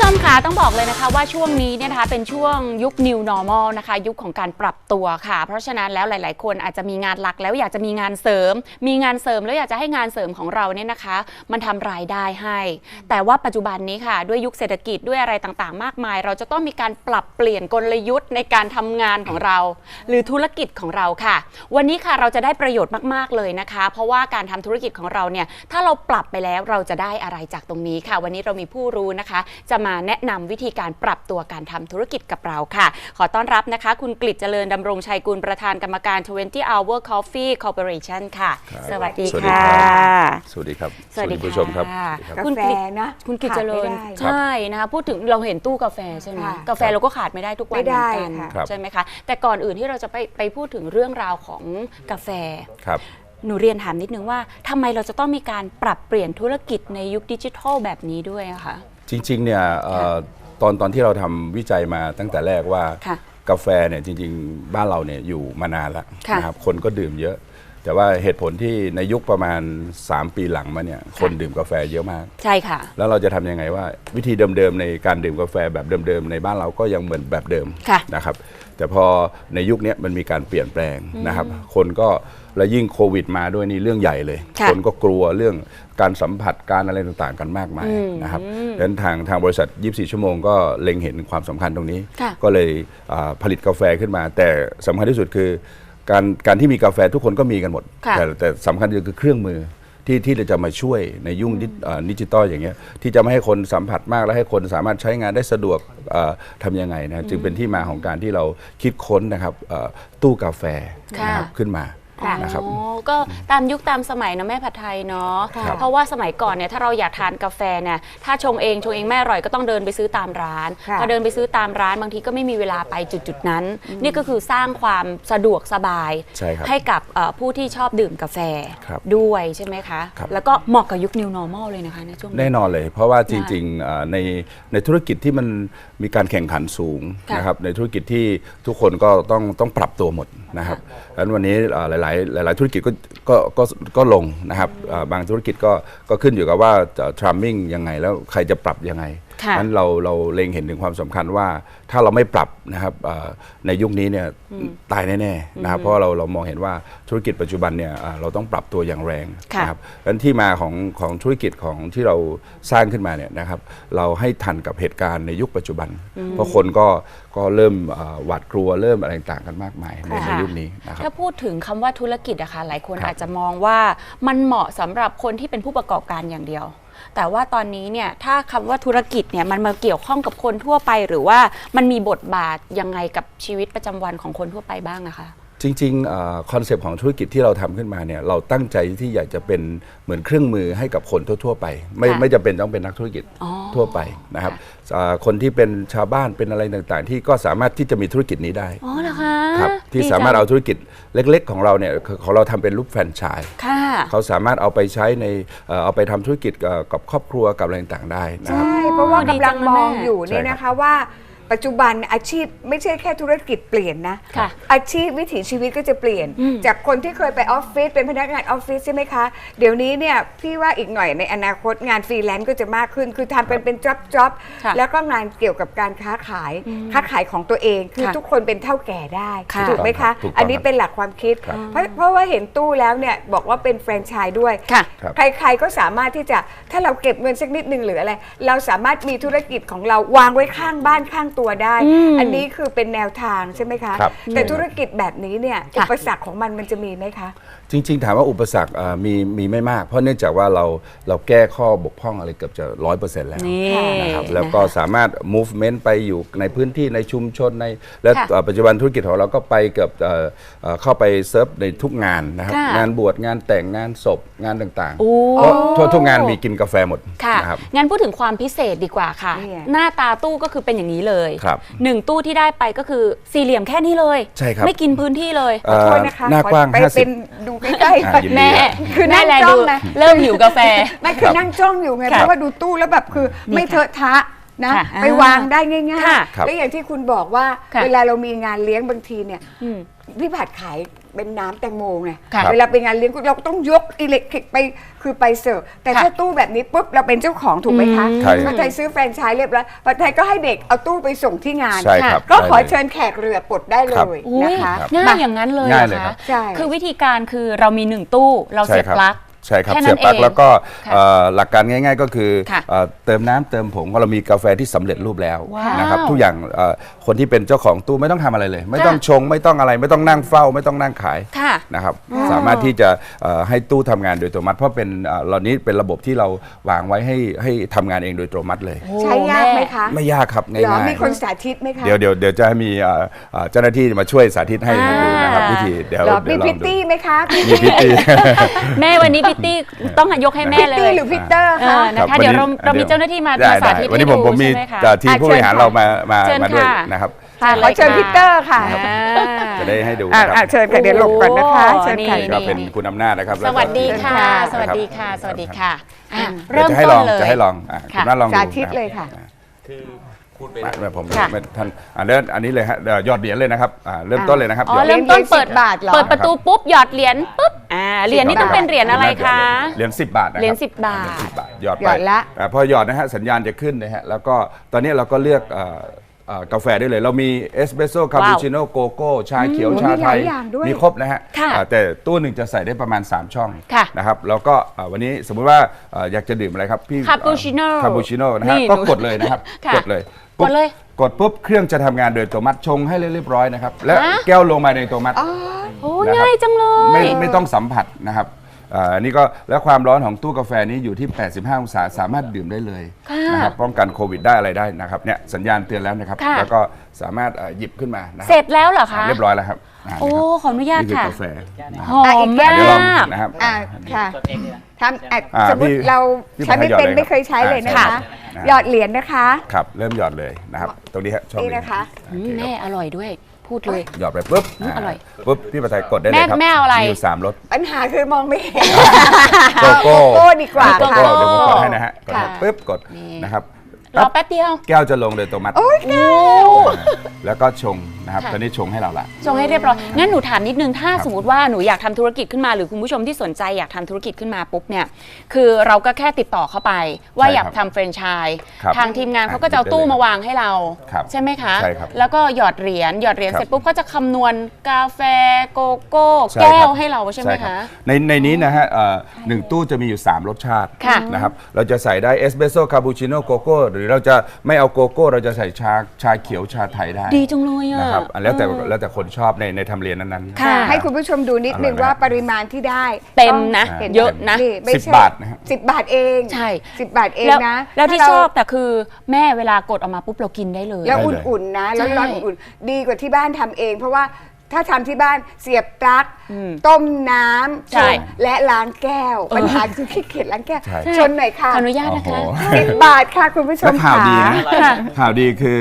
ผู้ชมคะต้องบอกเลยนะคะว่าช่วงนี้เนี่ยนะคะเป็นช่วงยุค new normal นะคะ ยุคของการปรับตัวค่ะ เพราะฉะนั้นแล้วหลาย ๆ คนอาจจะมีงานหลักแล้วอยากจะมีงานเสริม มีงานเสริมแล้วอยากจะให้งานเสริมของเราเนี่ยนะคะ มันทำรายได้ให้ แต่ว่าปัจจุบันนี้ค่ะ ด้วยยุคเศรษฐกิจด้วยอะไรต่างๆ มากมาย เราจะต้องมีการปรับเปลี่ยนกลยุทธ์ในการทำงานของเรา หรือธุรกิจของเราค่ะ วันนี้ค่ะเราจะได้ประโยชน์มากๆเลยนะคะ เพราะว่าการทำธุรกิจของเราเนี่ยถ้าเราปรับไปแล้วเราจะได้อะไรจากตรงนี้ค่ะ วันนี้เรามีผู้รู้นะคะจะมาแนะนำวิธีการปรับตัวการทำธุรกิจกับเราค่ะ ขอต้อนรับนะคะ คุณกฤษเจริญดำรงชัยกุลประธานกรรมการ 20 Hour Coffee Corporation ค่ะครับสวัสดีสวัสดีค่ะครับสวัสดีครับ สวัสดีผู้ชมครับค่ะสวัสดีครับกาคุณแฟกฤษนะคุณกฤษเจริญขาดไม่ได้ใช่นะคะพูดถึงเราเห็นตู้กาแฟใช่ไหมค่ะกาแฟเราก็ขาดไม่ได้ทุกวันไม่เหมืได้อนกันค่ะครับใช่ไหมคะแต่ก่อนอื่นที่เราจะไปไปพูดถึงเรื่องราวของกาแฟครับหนูเรียนถามนิดนึงว่าทำไมเราจะต้องมีการปรับเปลี่ยนธุรกิจในยุคดิจิทัลแบบนี้ด้วยอะคะ จริงๆเนี่ยเอ่อตอนตอนที่เราทำวิจัยมาตั้งแต่แรกว่า ค่ะกาแฟเนี่ยจริงๆ บ้านเราเนี่ยอยู่มานานแล้วค่ะ นะครับคนก็ดื่มเยอะ แต่ว่าเหตุผลที่ในยุคประมาณ 3 ปีหลังมาเนี่ยคนดื่มกาแฟเยอะมาก ใช่ค่ะ แล้วเราจะทำยังไงว่า วิธีเดิมๆในการดื่มกาแฟแบบเดิมๆในบ้านเราก็ยังเหมือนแบบเดิมค่ะนะครับ แต่พอในยุคเนี้ยมันมีการเปลี่ยนแปลงนะครับ คนก็และยิ่งโควิดมาด้วยนี่เรื่องใหญ่เลยค่ะคนก็กลัวเรื่องการสัมผัสการอะไรต่างๆ กันมากมายอืมนะครับดังนั้นทางทางบริษัท 24 ชั่วโมงก็เล็งเห็นความสำคัญตรงนี้ค่ะก็เลยอ่าผลิตกาแฟขึ้นมา แต่สำคัญที่สุดคือ การการที่มีกาแฟทุกคนก็มีกันหมด ค่ะ แต่แต่สำคัญที่สุดคือเครื่องมือที่ที่จะมาช่วยในยุ่งดิอ่าดิจิตอลอย่างเงี้ยที่จะไม่ให้คนสัมผัสมากและให้คนสามารถใช้งานได้สะดวกเอ่อทำยังไงนะจึงเป็นที่มาของการที่เราคิดค้นนะครับเอ่อตู้กาแฟค่ะนะครับขึ้นมา ค่ะนะครับ อ๋อก็ตามยุคตามสมัยนะแม่ผัดไทยเนาะค่ะเพราะว่าสมัยก่อนเนี่ยถ้าเราอยากทานกาแฟเนี่ยถ้าชงเองชงเองไม่อร่อยก็ต้องเดินไปซื้อตามร้านค่ะ พอเดินไปซื้อตามร้านบางทีก็ไม่มีเวลาไปจุดๆนั้น นี่ก็คือสร้างความสะดวกสบายใช่ครับกับเอ่อผู้ที่ชอบดื่มกาแฟครับด้วยใช่ไหมคะ ครับ แล้วก็เหมาะกับยุค new normal เลยนะคะในช่วงนี้ แน่นอนเลย เพราะว่าจริงๆเอ่อในในธุรกิจที่มันมีการแข่งขันสูงค่ะนะครับในธุรกิจที่ทุกคนก็ต้องต้องปรับตัวหมด นะครับดังนั้นวันนี้เอ่อหลาย ๆ หลาย ๆ ธุรกิจก็ก็ก็ก็ลงนะครับเอ่อบางธุรกิจก็ก็ขึ้นอยู่กับว่าจะทรัมมิ่งยังไงแล้วใครจะปรับยังไงค่ะ นั้นเราเราเล็งเห็นถึงความสำคัญว่าถ้าเราไม่ปรับนะครับเอ่อในยุคนี้เนี่ยตายแน่ๆนะครับเพราะว่าเราเรามองเห็นว่าธุรกิจปัจจุบันเนี่ยเอ่อเราต้องปรับตัวอย่างแรงค่ะนะครับดังนั้นที่มาของของธุรกิจของที่เราสร้างขึ้นมาเนี่ยนะครับเราให้ทันกับเหตุการณ์ในยุคปัจจุบัน เพราะคนก็ก็เริ่มเอ่อหวาดกลัวเริ่มอะไรต่างๆกันมากมายในค่ะในยุคนี้นะครับถ้าพูดถึงคำว่าธุรกิจอะค่ะหลายคนครับอาจจะมองว่ามันเหมาะสำหรับคนที่เป็นผู้ประกอบการอย่างเดียว แต่ว่าตอนนี้เนี่ยถ้าคำว่าธุรกิจเนี่ยมันมาเกี่ยวข้องกับคนทั่วไป หรือว่ามันมีบทบาทยังไงกับชีวิตประจำวันของคนทั่วไปบ้างนะคะ จริงๆคอนเซปต์ของธุรกิจที่เราทำขึ้นมาเนี่ยเราตั้งใจที่อยากจะเป็นเหมือนเครื่องมือให้กับคนทั่ว ๆ ไป ไม่ค่ะไม่จำเป็นต้องเป็นนักธุรกิจอ๋อทั่วไปนะครับอ่าคนที่เป็นชาวบ้านเป็นอะไรต่างๆ ที่ก็สามารถที่จะมีธุรกิจนี้ได้อ๋อเหรอคะครับที่ดีสามารถจังเอาธุรกิจเล็ก ๆ ของเราเนี่ยคือของเราทำเป็นรูปแฟรนไชส์ค่ะเขาสามารถเอาไปใช้ในเอ่อเอาไปทำธุรกิจเอ่อกับครอบครัวกับอะไรต่างๆได้นะครับใช่เพราะว่าดีกำจัลังงนะมองแม่อยู่เนี่ยใช่ครับนะคะว่า ปัจจุบันอาชีพไม่ใช่แค่ธุรกิจเปลี่ยนนะ ค่ะอาชีพวิถีชีวิตก็จะเปลี่ยน อืม จากคนที่เคยไปออฟฟิศเป็นพนักงานออฟฟิศใช่ไหมคะ เดี๋ยวนี้เนี่ยพี่ว่าอีกหน่อยในอนาคตงานฟรีแลนซ์ก็จะมากขึ้น คือทำเป็นเป็นจ็อบจ็อบค่ะแล้วก็งานเกี่ยวกับการค้าขายค้าขายของตัวเอง คือค่ะทุกคนเป็นเท่าแก่ได้ค่ะ ถูกไหมคะ ถูกต้องครับอันนี้เป็นหลักความคิด ครับ เพราะเพราะว่าเห็นตู้แล้วเนี่ยบอกว่าเป็นแฟรนไชส์ด้วย ค่ะ ครับ ใครๆก็สามารถที่จะถ้าเราเก็บเงินสักนิดนึงหรืออะไร เราสามารถมีธุรกิจของเราวางไว้ข้างบ้านข้างตัวได้อืมอันนี้คือเป็นแนวทางใช่ไหมคะครับแต่ใช่ครับธุรกิจแบบนี้เนี่ยค่ะอุปสรรคของมันมันจะมีไหมคะ จริง ๆ ถามว่าอุปสรรคเอ่อมีมีไม่มาก เพราะเนื่องจากว่าเราเราแก้ข้อบกพร่องอะไรเกือบจะร้อยเปอร์เซ็นต์แล้วนี่นะครับแล้วก็นะคะสามารถ movement ไปอยู่ในพื้นที่ในชุมชนใน และค่ะเอ่อปัจจุบันธุรกิจของเราก็ไปเกือบเอ่อเอ่อเข้าไปเซิร์ฟในทุกงานนะครับ ค่ะ งานบวชงานแต่งงานศพงานต่างโอ้ๆเพราะทั่วทุกงานมีกินกาแฟหมดค่ะ นะครับ งั้นพูดถึงความพิเศษดีกว่าค่ะเนี่ยหน้าตาตู้ก็คือเป็นอย่างนี้เลยครับหนึ่งตู้ที่ได้ไปก็คือสี่เหลี่ยมแค่นี้เลย ใช่ครับ ไม่กินพื้นที่เลยเอ่อโทษนะคะหน้ากว้างขอไป50เป็นดูใกล้ๆอ่าค่ะยินดีแม่ครับคือนั่งแลจ้องดูนะ เริ่มหิวกาแฟ ไม่คือครับนั่งจ้องอยู่ไงครับเพราะว่าดูตู้แล้วแบบคือไม่เทอะทะนะ ค่ะไปวางได้ง่ายค่ะๆแล้วอย่างที่คุณบอกว่าค่ะเวลาเรามีงานเลี้ยงบางทีเนี่ย อืม พี่ผัดขายเป็นน้ำแตงโมไงค่ะเวลาไปงานเลี้ยงเราก็ต้องยกอิเล็กทริกไปคือไปเสิร์ฟแต่ค่ะถ้าตู้แบบนี้ปุ๊บเราเป็นเจ้าของถูกไหมคะอืมใช่ผัดไทยซื้อแฟรนไชส์เรียบร้อยผัดไทยก็ให้เด็กเอาตู้ไปส่งที่งาน ใช่ครับก็ขอได้ลย เชิญแขกเรือปลดได้เลครับ ยอุ้ยนะคะ ง่ายมาอย่างนั้นเลยง่ายเหรเลอยครัคะบใช่ คือวิธีการคือเรามีหนึ่งตู้เราเสียบใช่ครับ ปลั๊ก ใช่ครับแค่นั้เสียนบปลั๊กเองแล้วก็ค่ะเอ่อหลักการง่าย ๆ ก็คือค่ะเอ่อเติมน้ำเติมผงเพราะเรามีกาแฟที่สำเร็จรูปแล้วว้าวนะครับทุกอย่างเอ่อคนที่เป็นเจ้าของตู้ไม่ต้องทำอะไรเลย ไม่ต้องชงไม่ต้องอะไร ไม่ต้องนั่งเฝ้า ไม่ต้องนั่งขายค่ะ นะครับสามารถที่จะเอ่อให้ตู้ทำงานโดยอัตโนมัติ เพราะเป็นเอ่อเหล่านี้เป็นระบบที่เราวางไว้ให้ให้ทำงานเองโดยอัตโนมัติเลยโอ้ใช้ยากไหมคะไม่ยากครับเหรอง่ายมีคนสาธิตไหมคะๆเดี๋ยวเดี๋ยวเดี๋ยวจะมีเอ่อเอ่อเจ้าหน้าที่มาช่วยสาธิตให้ดูนะครับอ่า วิธีเดี๋ยวเหรอเดี๋มียวลอพิงตดูตี้ไหมคะ มีพิตตี้ แม่วันนี้พิตตี้ต้องยกให้แม่พิตเลตี้ยหรือพิตเตอร์เอคะอนะคะเดี๋ยวเราเรามีเจ้าหน้าที่มาได้มาสาธิตได้วันนี้ให้ผมดูผมมีใช่ไหมคะเอ่อทีมอะผู้บริหารเชิญค่ะเรามามาเชิญมาด้วยค่ะนะครับค่ะขอเชิญพิตเตอร์ค่ะอ่าจะได้ให้ดูอ่านะคอ่ารับเชิญค่ะเดี๋ยวหลบก่อนนะคะโอ้เชิญค่ะนี่ก็เป็นคุณอำนาจนะครับ สวัสดีค่ะเชิญค่ะสวัสดีค่ะ สวัสดีค่ะอะเดี๋ยวเริ่มจะให้ต้ลนองเลยจะให้ลองอะค่ะคุณอำนาจลองดูสาธิตนะครับเลยค่ะคือ พูดเป็นอะไม่ผมค่ะ ไม่ท่านอันนี้อันนี้เลยฮะเดี๋ยวยอดเหรียญเลยนะครับอ่าเริ่มต้นเลยนะครับอ๋อหยดเริ่มต้นเปิดเหรียญ10บาทเหรอ เปิดประตูปุ๊บหยอดเหรียญปุ๊บอ่าเหรียญนี่ต้องเป็นเหรียญอะไรคะ เหรียญ10 บาทนะคบเหรียญ10บาท เหรียญ10 บาท หยอดหยอดละ อ่าพอหยอดนะฮะสัญญาณจะขึ้นนะฮะแล้วก็ตอนนี้เราก็เลือกเอ่อเอ่อกาแฟได้เลย เรามีเอสเปรสโซ่คาปูชิโน่โกโก้ชาเขียวอืมชาไทย มีหลายอย่างด้วยมีครบนะฮะค่ะอ่าแต่ตู้หนึ่งจะใส่ได้ประมาณ 3 ช่องค่ะนะครับแล้วก็อ่าวันนี้สมมุติว่าเอ่ออยากจะดื่มอะไรครับพี่คาปูชิโน่คาปูชิโน่นะฮะนี่ก็หนูกดเลยนะครับค่ะกดเลยกดเลยกดปุ๊บเครื่องจะทำงานโดยอัตโนมัติชงให้เรียบร้อยนะครับและฮะ แก้วลงมาในอัตโนมัติ โอ้นะครับ ง่ายจังเลย ไม่ไม่ต้องสัมผัสนะครับ อ่าอันนี้ก็แล้วความร้อนของตู้กาแฟนี้อยู่ที่ 85 องศาสามารถดื่มได้เลยค่ะนะครับป้องกันโควิดได้อะไรได้นะครับเนี่ยสัญญาณเตือนแล้วนะครับ ค่ะ แล้วก็สามารถอ่าหยิบขึ้นมานะคเสร็รับจแล้วเหรอคะ เรียบร้อยแล้วครับาโอ้ นะครับขออนุญาตนี่คือค่ะ กาแฟนะครับหอมมาเดี๋ยวลองก นะครับ อ่าค่ะทำอะอ่าสมมติพี่เราพี่ใช้ไม่หยอดเป็นเลยไม่เคยใช้เลยนะครัคะบอ่าหยอดเหรียญนะคะ ครับ เริ่มหยอดเลยนะครับ ตรงนี้ฮะช่องนี่นะคะ อืมแม่อร่อยด้วย พูดเลย หยอดไปปุ๊บอืมอร่อยปุ๊บพี่ประไทยกดได้เลยครับแม่แม่เอาอะไรมีอยู่สามรสปัญหาคือมองไม่เห็น โกโก้โก้ดีกว่าโกค่ะโก้เดี๋ยวผมกดให้นะฮะกดค่ะ ปุ๊บกดนี่นะครับรอแป๊บเดียวแก้วจะลงโดยอัตโนมัติโอ้แล้วก็ชงนะครับค่ะ ตอนนี้ชงให้เราละ ชงให้เรียบร้อย งั้นหนูถามนิดนึง ถ้าครับ สมมติว่าหนูอยากทำธุรกิจขึ้นมาหรือคุณผู้ชมที่สนใจอยากทำธุรกิจขึ้นมาปุ๊บเนี่ย คือเราก็แค่ติดต่อเข้าไป ว่าใช่อยากครับทำแฟรนไชส์ครับทางทีมงานอะเขาก็จะเอาหยิบได้ตู้เลยมาวางให้เรา ครับใช่ไหมคะ ใช่ครับแล้วก็หยอดเหรียญหยอดเหรียญครับ เสร็จปุ๊บก็จะคำนวณกาแฟโกโก้ใช่แก้ควรับให้เราใช่ไหมรัคะบในในนี้นะฮะเอ่อหนึ่งตู้จะมีอยู่ 3 รสชาติค่ะนะครับเราจะใส่ได้เอสเปรสโซ่คาปูชิโน่โกโก้หรือเราจะไม่เอาโกโก้ เราจะใส่ชาชาเขียวชาไทยได้ดีจังเลยอะนะครับอันแล้วแต่เออแล้วแต่คนชอบในในทำเรียนนั้นๆ ค่ะ ให้คุณผู้ชมดูนิดนึงอร่อยไหมว่าปริมาณที่ได้เต็มนะ ต้องห็เยอะนะ ไม่สิบใช่บาทนะฮะ สิบบาทเองใช่ สิบบาทเองแล้วนะแล้วที่ถ้าชเรา อบแต่คือแม่เวลากดออกมาปุ๊บเรากินได้เลย แล้วได้เลย อุ่นๆนะใช่ร้อนๆอุ่นๆดีกว่าที่บ้านทำเอง เพราะว่าถ้าทำที่บ้านเสียบปลั๊กอืมต้มน้ำใช่ ชงและล้างแก้วปัญหาคือขี้เกียจล้างแก้ว ใช่ ชนหน่อยค่ะขออนุญาตนะคะ โอ้โห สิบบาทค่ะคุณผู้ชและมข่าวดีนะค่ะ ข่าวดีคือ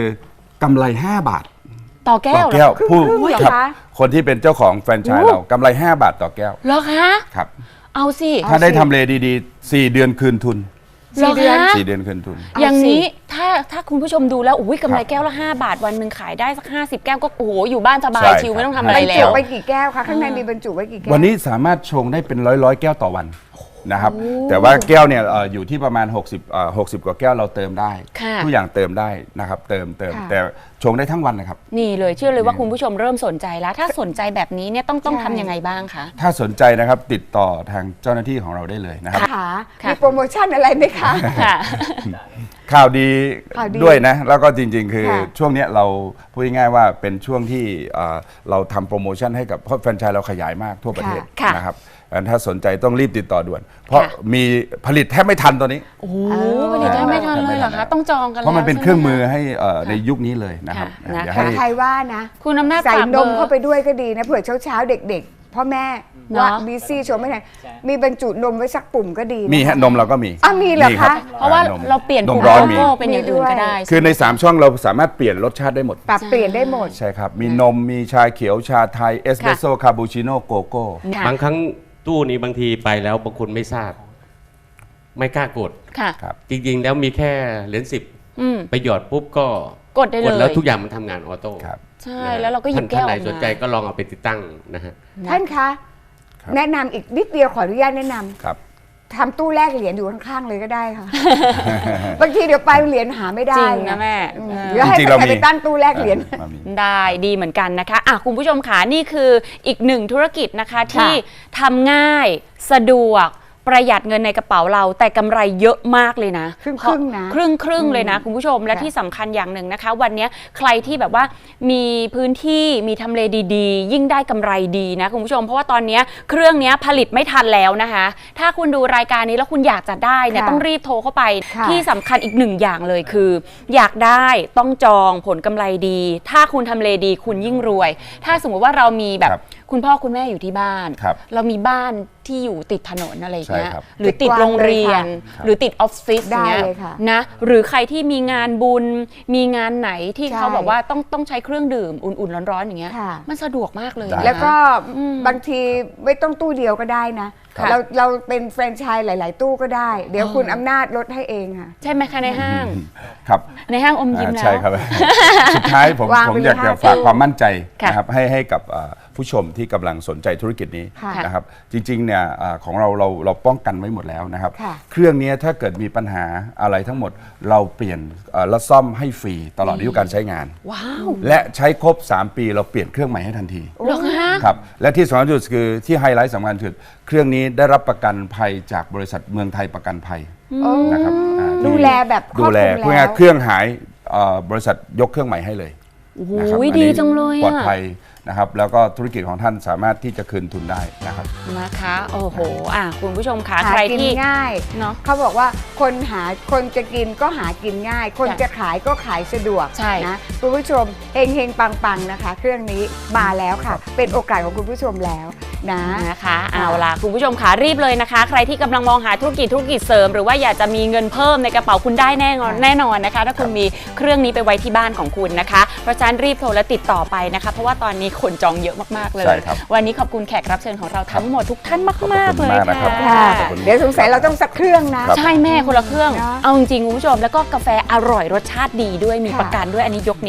กำไร 5 บาท ต่อแก้ต่อวเหรแก้วอผู้ครึ่งๆเหรอครับคะ คนที่เป็นเจ้าของแฟรนไชส์โอ้เรากำไร 5 บาทต่อแก้วเหรอคะ ครับ เอาสิถ้าได้ทำเลดีๆ 4 เดือนคืนทุน เหรอสี่เดือน คะ4 เดือนคืนทุนอย่างนี้เอาสิถ้าถ้าคุณผู้ชมดูแล้วอุ้ยกำไรครับแก้วละ 5 บาทวันหนึ่งขายได้สัก 50 แก้วก็โอ้โหอยู่บ้านสบาใช่ยชิลครับ ไม่ต้องทำบอะไรรรแล้จุวไว้กี่แก้วคะข้างในมีบรรจุไว้กี่แก้ววันนี้สามารถชงได้เป็นร้อยร้อยๆแก้วต่อวัน นะครับ แต่ว่าแก้วเนี่ยเอ่ออยู่ที่ประมาณ 60เอ่อ60 กว่าแก้วเราเติมได้ ค่ะ ทุกอย่างเติมได้นะครับ เติมเติมค่ะ แต่ชงได้ทั้งวันนะครับ นี่เลยเชื่อเลยว่าคุณผู้ชมเริ่มสนใจแล้ว ถ้าสนใจแบบนี้เนี่ยต้องต้องใช่ ทำยังไงบ้างคะ ถ้าสนใจนะครับติดต่อทางเจ้าหน้าที่ของเราได้เลยนะครับ ค่ะค่ะ มีโปรโมชั่นอะไรไหมคะ ค่ะ ข่าวดีข่าวดีด้วยนะ แล้วก็จริงๆ คือค่ะช่วงเนี้ยเราพูดง่ายๆว่าเป็นช่วงที่เอ่อเราทำโปรโมชั่นให้กับเพราะแฟรนไชส์เราขยายมากทั่วประเทศค่ะนะครับอัน ถ้าสนใจต้องรีบติดต่อด่วน เพราะค่ะมีผลิตแทบไม่ทันตอนนี้ โอ้โหผลิตได้ไม่ทันเลยเหรอคะ ต้องจองกันแล้วเพราะมันเป็นเครื่องมือใช่ไหให้เอ่อในยุคนี้เลยนะครับค่ะอย่านะคะให้ใครว่านะ คุณอำนาจใส่ฝากนเบอมร์เข้าไปด้วยก็ดีนะเผื่อเช้าๆเด็กๆพ่อแม่เนอะว่าบีซี่ชมไม่ทันมีบรรจุนมไว้สักปุ่มก็ดีนมีฮะนมเราก็มีอ้าวมีเหรอคะบเพราะว่าอ่นมเราเปลี่ยนนกมลุ่มร้อนโลมีโก้เป็นอย่างอื่นก็ได้ คือใน 3 ช่องเราสามารถเปลี่ยนรสชาติได้หมด ปรับเปลี่ยนได้หมด ใช่ครับ มีนมมีชาเขียวชาไทย เอสเปรสโซ่คาปูชิโน่โกโก้ค่ะบางครั้ง ตู้นี้บางทีไปแล้วบางคนไม่ทราบ ไม่กล้ากด ค่ะ ครับ จริงๆ แล้วมีแค่เหรียญสิบอืม ไปหยอดปุ๊บก็กดได้เลยแล้วทุกอย่างมันทำงานออโต้ครับ ใช่ นะฮะแล้วเราก็หยิบท่านแก้วอไหนอกสนใจมาก็ลองเอาไปติดตั้งนะฮะ ท่านคะ ครับ แนะนำอีกนิดเดียวขออนุญาตแนะนำครับ ทำตู้แลกเหรียญอยู่ข้างๆเลยก็ได้ค่ะ บางทีเดี๋ยวไปเหรียญหาไม่ได้จริงนะแม่อืมเออ เดี๋ยวให้จริงๆเราใครมีไปตั้งตู้แลกเหรียญมามี ได้ดีเหมือนกันนะคะอะคุณผู้ชมค่ะนี่คืออีกหนึ่งธุรกิจนะคะที่ทำง่ายสะดวก ประหยัดเงินในกระเป๋าเรา แต่กำไรเยอะมากเลยนะครึ่งๆเพานะครึ่งครึ่งๆเลยนะคุณผู้ชมและค่ะที่สำคัญอย่างหนึ่งนะคะ วันนี้ใครที่แบบว่ามีพื้นที่มีทำเลดีๆ ยิ่งได้กำไรดีนะคุณผู้ชม เพราะว่าตอนนี้เครื่องนี้ผลิตไม่ทันแล้วนะคะ ถ้าคุณดูรายการนี้แล้วคุณอยากจะได้เนี่ยค่ะต้องรีบโทรเข้าไปค่ะที่สำคัญอีกหนึ่งอย่างเลยคือ อยากได้ต้องจองผลกำไรดี ถ้าคุณทำเลดีคุณยิ่งรวย ถ้าสมมติว่าเรามีแบบ ครับคุณพ่อคุณแม่อยู่ที่บ้าน ครับเรามีบ้านที่อยู่ติดถนนอะไรอย่างเงี้ยใช่ครับ หรือติดโรงเรียนครับหรือติดออฟฟิศอย่างเงี้ยได้เลยค่ะนะหรือใครที่มีงานบุญ มีงานไหนที่ใช่ เขาบอกว่าต้องต้องใช้เครื่องดื่มอุ่นๆร้อนๆอย่างเงี้ย ค่ะ มันสะดวกมากเลยได้นะ แล้วก็อืมบางทีไม่ต้องตู้เดียวก็ได้นะค่ะเราเราเป็นแฟรนไชส์หลาย ๆ ตู้ก็ได้ เดี๋ยวคุณอำนาจลดให้เองค่ะ ใช่ไหมคะในห้าง ครับ ในห้างอมยิ้มอ่าแล้ว ใช่ครับ สุดท้ายผมวางผมไปเลยอยากจะห้าฝากตู้ความมั่นใจค่ะนะครับให้ให้กับอ่าผู้ชมที่กำลังสนใจธุรกิจนี้ค่ะนะครับจริงๆเนี่ยอ่าของเราเราเราป้องกันไว้หมดแล้วนะครับ ค่ะ เครื่องนี้ถ้าเกิดมีปัญหาอะไรทั้งหมดเราเปลี่ยนอ่าและซ่อมให้ฟรีตลอดอายุการใช้งาน ว้าวและใช้ครบ 3 ปีเราเปลี่ยนเครื่องใหม่ให้ทันที เหรอคะ ครับและที่สำคัญที่สุดคือที่ไฮไลท์สำคัญคือเครื่องนี้ได้รับประกันภัยจากบริษัทเมืองไทยประกันภัยนะครับอ่าที่ดูแลแบบครดูอบแลคลุมพูดแล้ง่ายวๆเครื่องหายเอ่อบริษัทยกเครื่องใหม่ให้เลยโอ้โหนะครับอันดีนี้จังเลยอะ ปลอดภัยนะครับ แล้วก็ธุรกิจของท่านสามารถที่จะคืนทุนได้นะครับ นะคะโอ้โหอะคุณผู้ชมคะหาใครกินที่ ง่ายเนอะเขาบอกว่าคนหาคนจะกินก็หากินง่าย คนจ้ะจะขายก็ขายสะดวกใช่ นะคุณผู้ชมเฮงเฮงปังปังนะคะ เครื่องนี้มาแล้วค่ะ เป็นโอกาสของคุณผู้ชมแล้วนะ นะคะเอาล่ะคุณผู้ชมค่ะรีบเลยนะคะ ใครที่กำลังมองหาธุรกิจธุรกิจเสริม หรือว่าอยากจะมีเงินเพิ่มในกระเป๋าคุณได้แน่นอนค่ะแน่นอนนะคะ ถ้าคุณมีเครื่องนี้ไปไว้ที่บ้านของคุณนะคะ เพราะฉะนั้นรีบโทรและติดต่อไปนะคะ เพราะว่าตอนนี้คนจองเยอะมากๆเลย ใช่ครับ วันนี้ขอบคุณแขกรับเชิญของเราทั้งหมดทุกท่านมากขอบมากคุณเลยมากนะครับค่ะค่ะ ขอบคุณ เดี๋ยวสงสัยเราต้องสักเครื่องนะ ครับ ใช่แม่คนละเครื่อง เนอะเอาจริงๆคุณผู้ชมแล้วก็กาแฟอร่อยรสชาติดีด้วยมีค่ะ ประกันด้วยอันนี้ยกนิ้ว